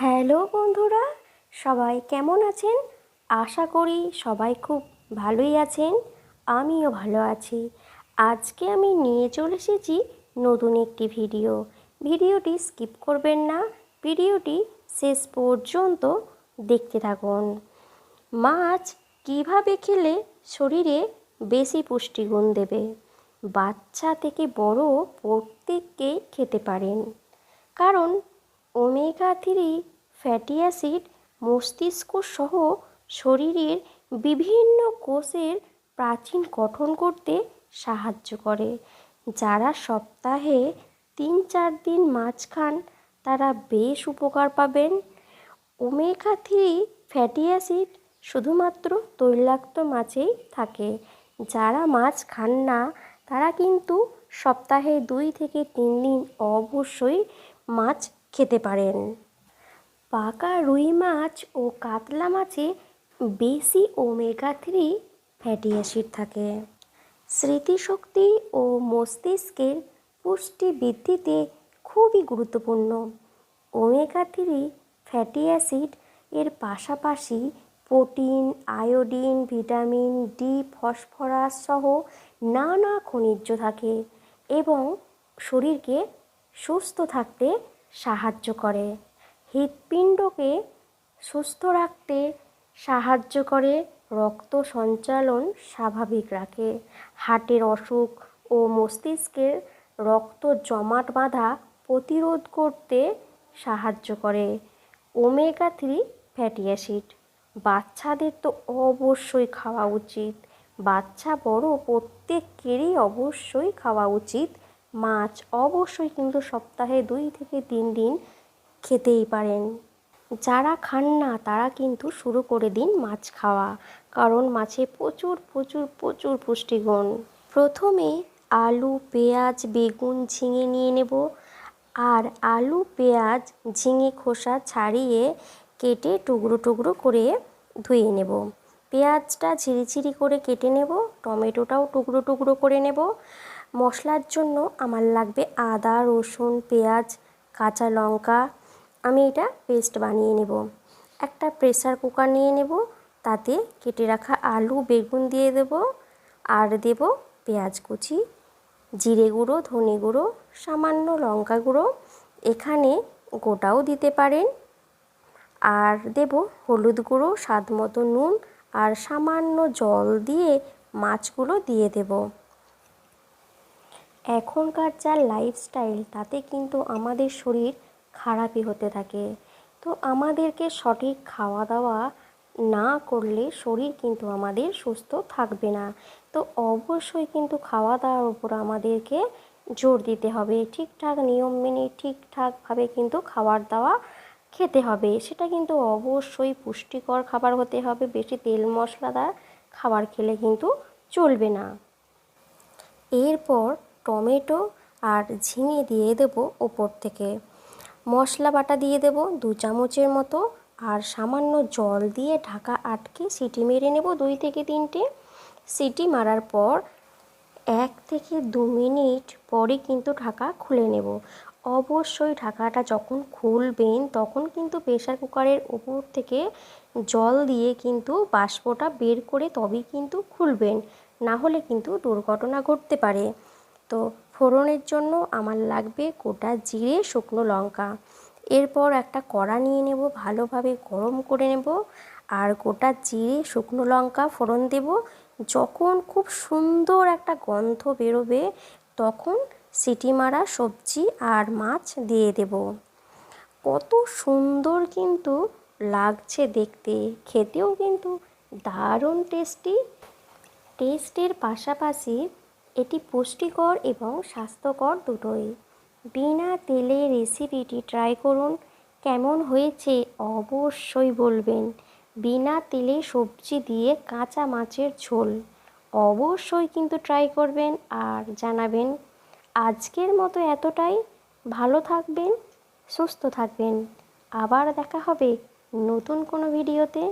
Hello বন্ধুরা, সবাই কেমন আছেন? আশা করি সবাই খুব ভালোই আছেন, আমিও ভালো আছি। আজকে আমি নিয়ে চলে এসেছি নতুন একটি ভিডিও। ভিডিওটি স্কিপ করবেন না, ভিডিওটি শেষ পর্যন্ত দেখতে থাকুন। মাছ কীভাবে খেলে শরীরে বেশি পুষ্টিগুণ দেবে? বাচ্চা থেকে বড় প্রত্যেককেই খেতে পারেন। কারণ ওমেগা থ্রি ফ্যাটি অ্যাসিড মস্তিষ্ক সহ শরীরের বিভিন্ন কোষের প্রাচীন গঠন করতে সাহায্য করে। যারা সপ্তাহে তিন চার দিন মাছ খান, তারা বেশ উপকার পাবেন। ওমেগা থ্রি ফ্যাটি অ্যাসিড শুধুমাত্র তৈলাক্ত মাছেই থাকে। যারা মাছ খান না, তারা কিন্তু সপ্তাহে দুই থেকে তিন দিন অবশ্যই মাছ খেতে পারেন। পাকা রুই মাছ ও কাতলা মাছে বেশি ওমেগা থ্রি ফ্যাটি অ্যাসিড থাকে। স্মৃতিশক্তি ও মস্তিষ্কের পুষ্টি বৃদ্ধিতে খুবই গুরুত্বপূর্ণ। ওমেগা থ্রি ফ্যাটি অ্যাসিড এর পাশাপাশি protein, iodine, vitamin D, phosphorus সহ নানা খনিজ থাকে এবং শরীরকে সুস্থ থাকতে সাহায্য করে। হৃৎপিণ্ডকে সুস্থ রাখতে সাহায্য করে, রক্ত সঞ্চালন স্বাভাবিক রাখে। হার্টের অসুখ ও মস্তিষ্কের রক্ত জমাট বাঁধা প্রতিরোধ করতে সাহায্য করে। Omega three fatty acid. বাচ্চাদের তো অবশ্যই খাওয়া উচিত। বাচ্চা বড় প্রত্যেকেরই অবশ্যই খাওয়া উচিত। মাছ অবশ্যই কিন্তু সপ্তাহে দুই থেকে তিন দিন খেতেই পারেন। যারা খান না, তারা কিন্তু শুরু করে দিন মাছ খাওয়া, কারণ মাছে প্রচুর প্রচুর প্রচুর পুষ্টিগুণ। প্রথমে আলু, পেঁয়াজ, বেগুন ঝিঙে নিয়ে নেব। আর আলু, পেঁয়াজ, ঝিঙে, খোসা ছাড়িয়ে কেটে টুকরো টুকরো করে ধুয়ে নেব। পেঁয়াজটা ঝিরিঝিরি করে কেটে নেব, টমেটোটাও টুকরো টুকরো করে নেব। মশলার জন্য আমার লাগবে আদা, রসুন, পেঁয়াজ, কাঁচা লঙ্কা। আমি এটা পেস্ট বানিয়ে নেব। একটা প্রেসার কুকার নিয়ে নেব। তাতে কেটে রাখা আলু, বেগুন দিয়ে দেব। আর দেব পেঁয়াজ কুচি, জিরে গুঁড়ো, ধনে গুঁড়ো, সামান্য লঙ্কা গুঁড়ো। এখানে গোটাও দিতে পারেন। আর দেব হলুদ গুঁড়ো, স্বাদ মতো নুন। আর সামান্য জল দিয়ে মাছগুলো দিয়ে দেব। এখনকার যা লাইফস্টাইল তাতে কিন্তু আমাদের শরীর খারাপই হতে থাকে। তো আমাদেরকে সঠিক খাওয়া দাওয়া না করলে শরীর কিন্তু আমাদের সুস্থ থাকবে না। তো অবশ্যই কিন্তু খাওয়া দাওয়ার উপর আমাদেরকে জোর দিতে হবে। ঠিকঠাক নিয়ম মেনে ঠিকঠাকভাবে কিন্তু খাবার দাওয়া খেতে হবে। সেটা কিন্তু অবশ্যই পুষ্টিকর খাবার হতে হবে। বেশি তেল মশলাদার খাবার খেলে কিন্তু চলবে না। এরপর টমেটো আর ঝিঙে দিয়ে দেবো ওপর থেকে। মশলা বাটা দিয়ে দেব দু চামচের মতো আর সামান্য জল দিয়ে ঢাকা আটকে সিটি মেরে নেব দুই থেকে তিনটে। সিটি মারার পর এক থেকে দু মিনিট পরে কিন্তু ঢাকা খুলে নেব। অবশ্যই ঢাকাটা যখন খুলবেন তখন কিন্তু প্রেশার কুকারের উপর থেকে জল দিয়ে কিন্তু বাষ্পটা বের করে তবেই কিন্তু খুলবেন। না হলে কিন্তু দুর্ঘটনা ঘটতে পারে। তো ফোড়নের জন্য আমার লাগবে গোটা জিরে শুকনো লঙ্কা। এরপর একটা কড়া নিয়ে নেব, ভালোভাবে গরম করে নেব আর গোটা জিরে শুকনো লঙ্কা ফোড়ন দেব। যখন খুব সুন্দর একটা গন্ধ বেরোবে তখন সিটি মারা সবজি আর মাছ দিয়ে দেব। কত সুন্দর কিন্তু লাগছে দেখতে, খেতেও কিন্তু দারুণ টেস্টি। টেস্টের পাশাপাশি এটি পুষ্টিকর এবং স্বাস্থ্যকর দুটোই। বিনা তেলে রেসিপিটি ট্রাই করুন। কেমন হয়েছে অবশ্যই বলবেন। বিনা তেলে সবজি দিয়ে কাঁচা মাছের ঝোল অবশ্যই কিন্তু ট্রাই করবেন আর জানাবেন। আজকের মতো এতটাই। ভালো থাকবেন, সুস্থ থাকবেন। আবার দেখা হবে নতুন কোনো ভিডিওতে।